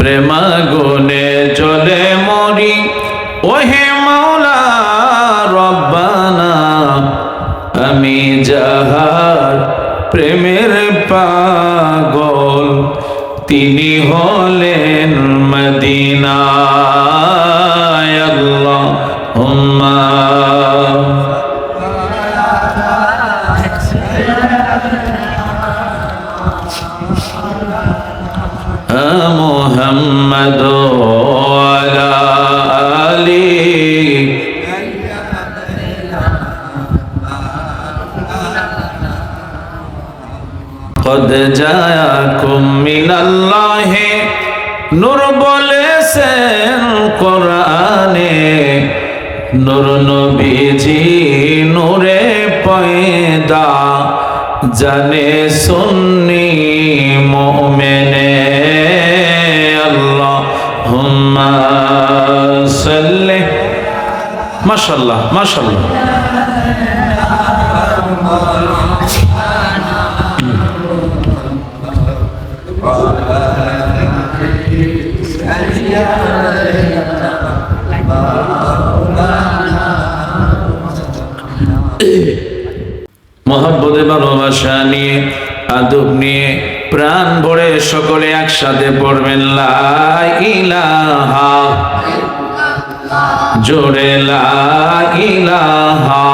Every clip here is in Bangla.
প্রেমাগুনে চলে মরি। ওহে মাওলা রব্বানা আমি যাহার প্রেমের পাগল তিনি হলেন মদিনায় জাকুম মিনাল্লাহে নূর বলেছেন কোরআনে নূর নবীজি নূরে পয়দা জানে সুন্নি মুমিনে আল্লাহুম্মা সাল্লি মাশাআল্লাহ মাশাআল্লাহ মহব্বতে ভালোবাসা নিয়ে, আদব নিয়ে, প্রাণ ভরে সকলে একসাথে পড়বেন, লা ইলাহা। জোরে, লা ইলাহা।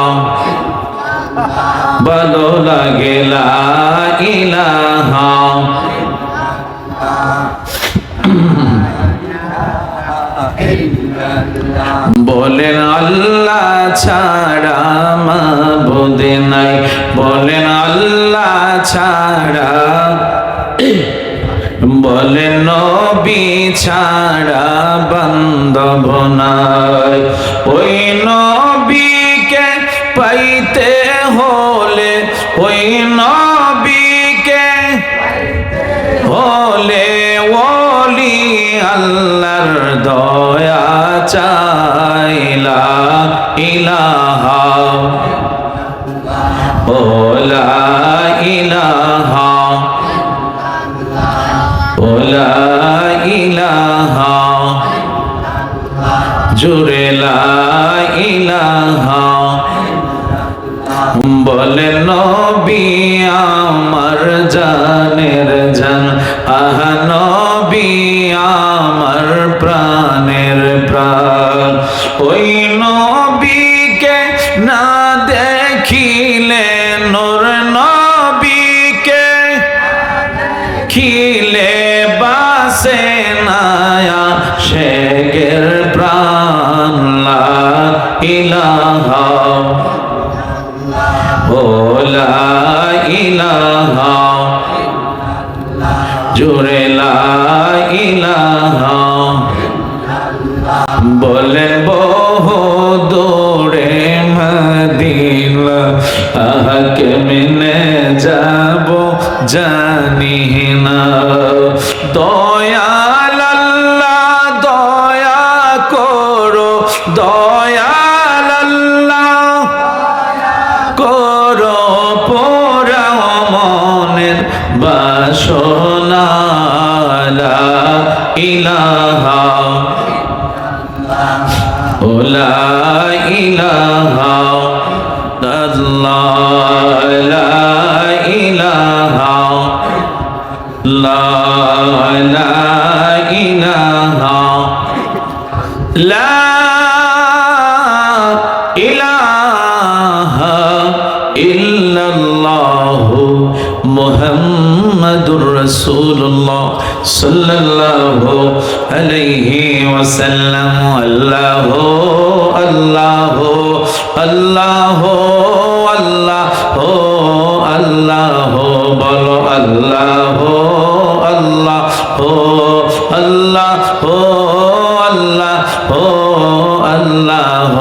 ভালো লাগে, লা বলেন আল্লাহ ছাড়া বোধে নাই। বলেন আল্লাহ ছাড়া, বলেন নবী ছাড়া বান্ধব নাই। ওই নবীকে ওলা ইলাহা ওলা ইলাহা লা বলে নবী আমার জানের জান, আহ নবী আমার প্রাণের প্রাণ। ওই ইলাহা লা বলে বহু দৌড়ে মদিনা আহকে মিনে যাব জানি ওলা ইলাহা আল্লাহ লা ইলাহা লা লা আল্লাহ আল্লাহ আল্লাহ আল্লাহ, বলো আল্লাহ আল্লাহ আল্লাহ আল্লাহ আল্লাহ,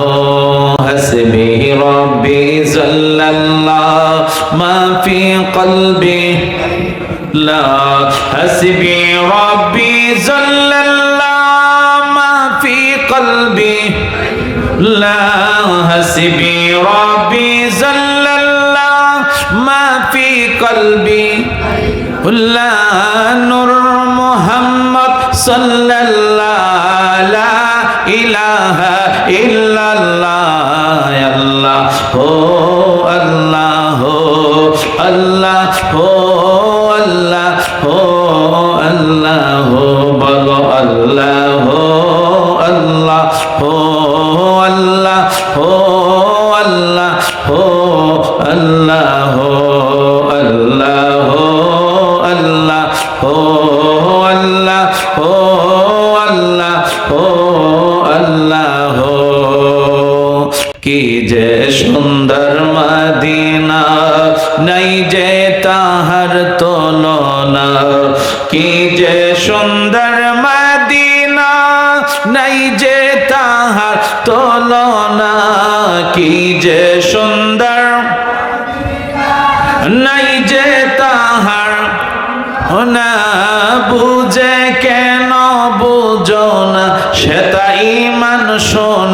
হসবি রব্বি সাল্লাল্লাহ, মা ফি কলবি, লা হসবি রব্বি সাল্লাল্লাহ। الله حسبي ربي زل الله ما في قلبي نور محمد صلى الله لا إله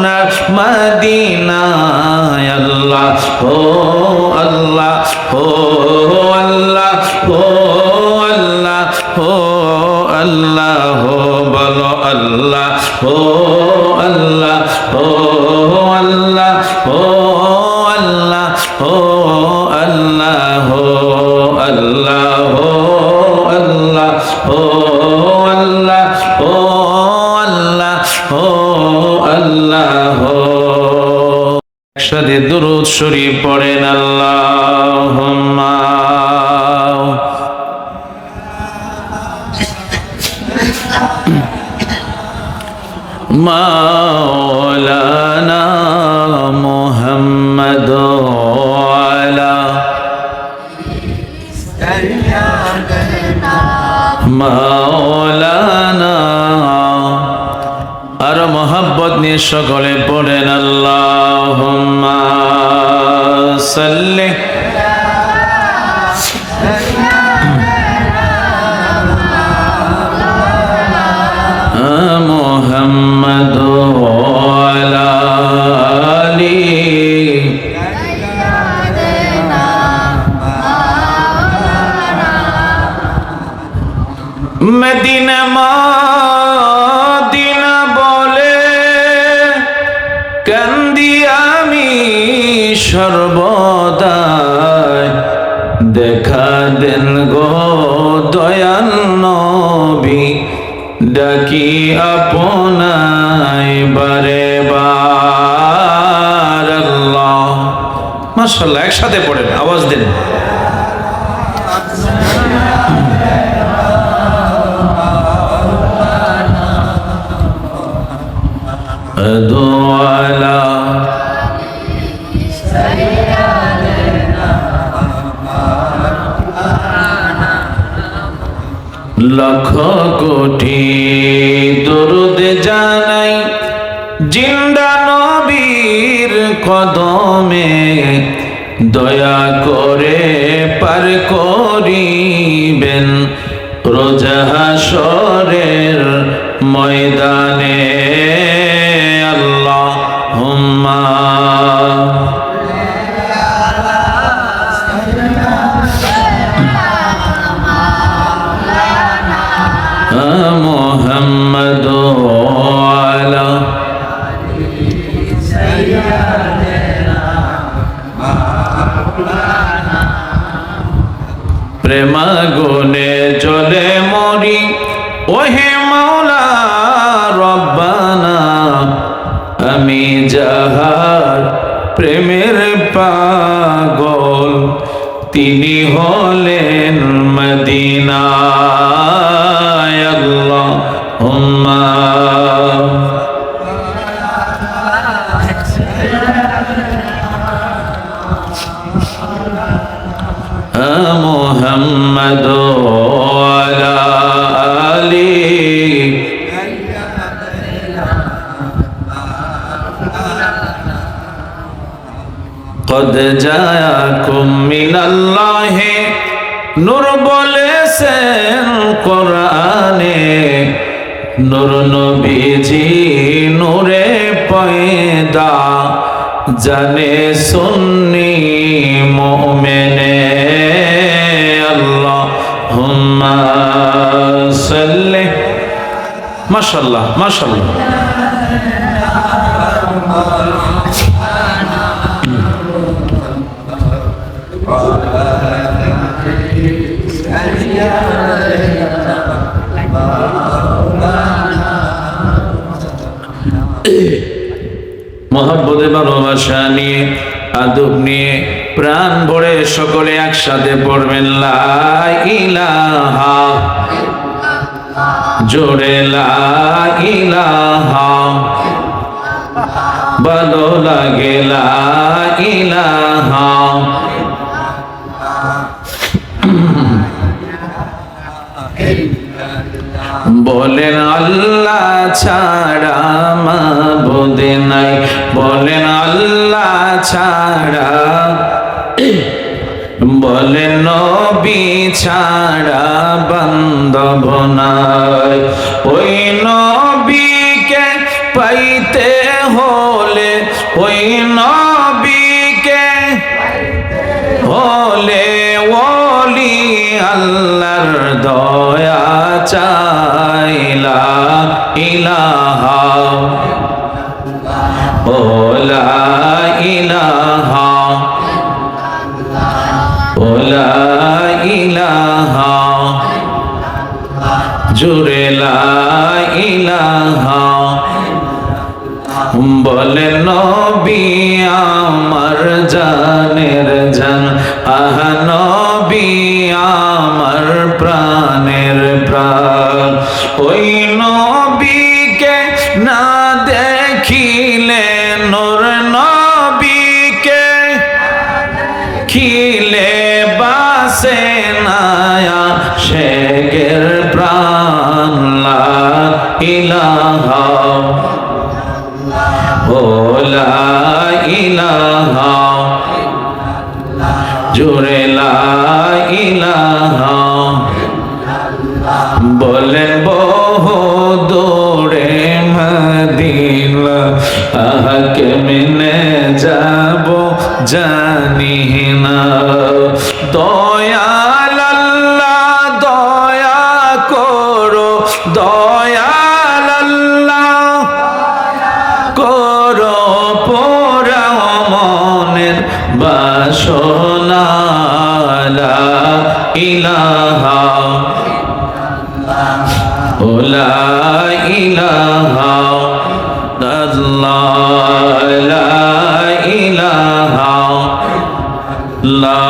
সোনার মদিনায় আল্লাহ ও আল্লাহ ও সাথে দুরুদ শরীফ পড়েন আল্লাহ মোহাম্মদলা মা মোহাব্বত নিয়ে সকলে পড়েন আল্লাহ সাল্লি নবী ডাকি আপনায় বারে বার আল্লাহ মাশাল্লাহ একসাথে পড়েন আওয়াজ দেন। লক্ষ কোটি দরুদ জানাই জিন্দা নবীর কদমে দয়া করে পার করিবেন প্রেমাগুনে জলে মরি ওহে মাওলা রব্বানা। আমি যাহার প্রেমের পাগল তিনি হলেন মদিনা হুম্মা محمد وعلى آله قد جاءكم من الله নূর বলেছেন কোরআনে নূর নবীজি নূরে পয়দা জানে সুন্নি মাশাল্লাহ মাশাল্লাহ মহাব্বতে ভালোবাসা নিয়ে আদব নিয়ে প্রাণ ভরে সকলে একসাথে পড়বেন জোরে ভালো লাগে বলেন, আল্লাহ ছাড়া মা বোধে নাই। বলেন, আল্লাহ ছাড়া বলেন, নবী ছাড়া বান্ধব নাই। ওই নবীকে পাইতে হলে, ওই নবীকে হলে ওলি আল্লাহর দয়া চাইলা, ইলাহা, ওলা ওলা ইলাহা জুড়ে লা ইলাহা। বলে নবী আমার জানের জান, আহ নবী আমার প্রাণের প্রাণ। ওই ইলাহা লা ইলাহা, জোরে লা ইলাহা। বলেন বহু দূরে মদিনা আহকে মিনে যাব জানি না। দয়াল ইলাহা ওলা ইলাহা আল্লাহ লা ইলাহা লা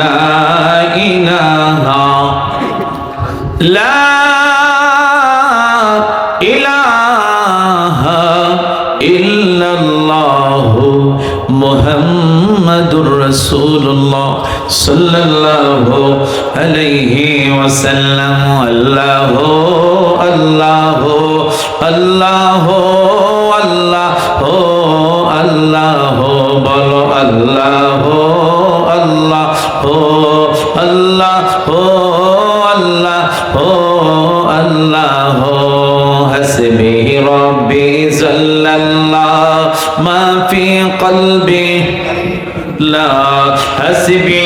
লা ইলাহা লা ইলাহা ইল্লাল্লাহু মুহাম্মাদুর রাসূলুল্লাহ। صلى الله عليه وسلم الله الله الله الله الله الله الله الله الله الله حسبي ربي جل الله ما في قلبي الله حسبي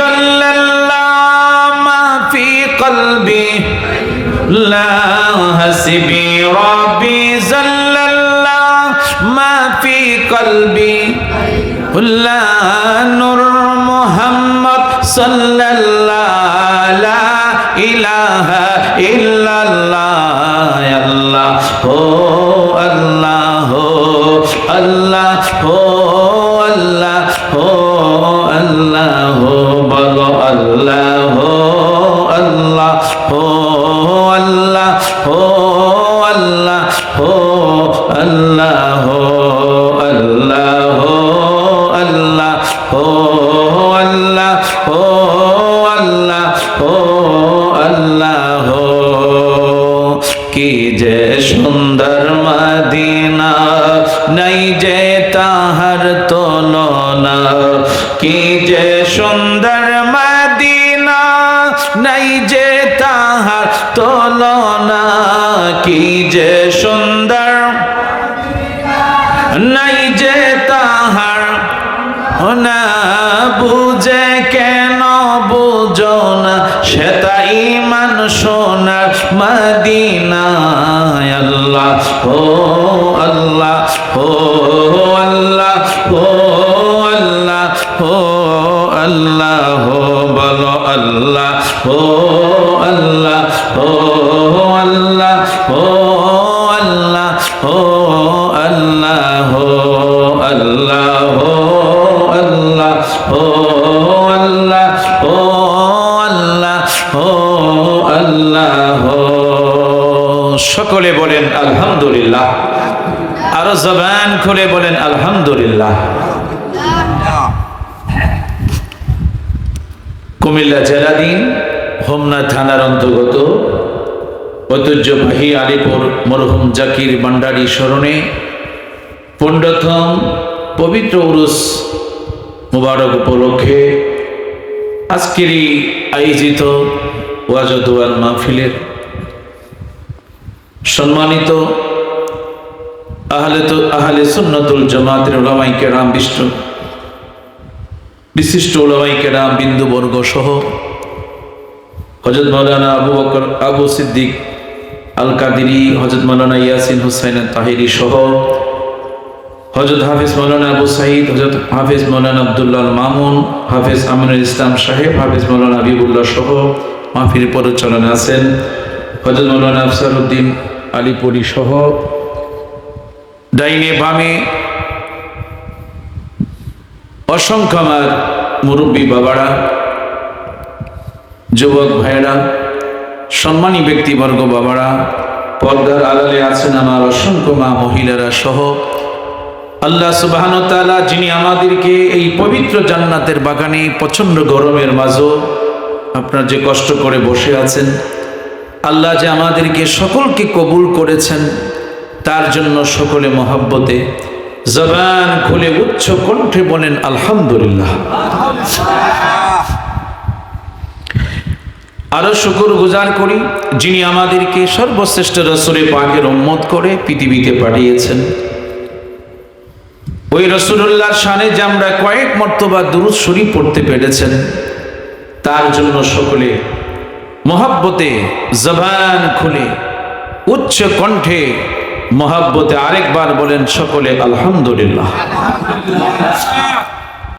الله ما في قلبي لا حسبي ربي جل الله ما في قلبي. لا نور محمد صلى الله لا إله إلا الله. الله الله الله Oh. না বুঝে কেন বুঝো না? সে তাই মান সোনার মাদি মদিনায় আল্লাহ, ও আল্লাহ, ও আল্লাহ। সকলে বলেন আলহামদুলিল্লাহ। আরও জবান খুলে বলেন আলহামদুলিল্লাহ। কুমিল্লা জেলাধীন হোমনা থানার অন্তর্গত ঐতিহ্যবাহী আলিপুর মরহুম জাকির ভান্ডারী স্মরণে পণ্ডথম পবিত্র উরুস মুবারক উপলক্ষে আজকেরই আয়োজিত ওয়াজদুয়ার মাহফিলের সম্মানিত আহলে তো আহলে সুন্নতুল জামাতের ওলামাই কেরাম বিষ্ণু বিশিষ্ট ওলামাই কেরাম, বিন্দুবর্গ সহ হজরত মৌলানা আবু বকর, আবু সিদ্দিক আল কাদিরি হজরত মৌলানা ইয়াসিন হুসাইন তাহিরি সহ হজরত হাফিজ মৌলানা আবু সাইদ হজরত হাফিজ মৌলানা আবদুল্লাহ মামুন, হাফিজ আমিনুল ইসলাম সাহেব, হাফিজ মৌলানা হাবিবুল্লাহ সহ মাহফিল পরিচালনা আছেন। হজরত মৌলানা আফসার উদ্দিন সহ ডাইনে বামে অসংখ্য আমার মুরব্বী বাবারা, যুবক ভাইয়েরা, সম্মানী ব্যক্তিবর্গ বাবারা, পর্দার আড়ালে আছেন আমার অসংখ্য মা মহিলারা সহ আল্লাহ সুবাহান তাআলা যিনি আমাদেরকে এই পবিত্র জান্নাতের বাগানে প্রচণ্ড গরমের মাঝও আপনার যে কষ্ট করে বসে আছেন, আল্লাহ যে আমাদেরকে সকলকে কবুল করেছেন, তার জন্য সকলে মহাব্বতে জবান খুলে উচ্চ কণ্ঠে বলেন, আলহামদুলিল্লাহ। আরও শুকুর গুজার করি, যিনি আমাদেরকে সর্বশ্রেষ্ঠ রসুরে পাকের উম্মত করে পৃথিবীতে পাঠিয়েছেন। ওই রসুল্লাহর শানে যে আমরা কয়েক মর্তবা দুরুদ শরীফ পড়তে পেরেছেন, তার জন্য সকলে মহাব্বতে জবান খুলে, উচ্চ কণ্ঠে মহাব্বতে আরেকবার বলেন সকলে আলহামদুলিল্লাহ।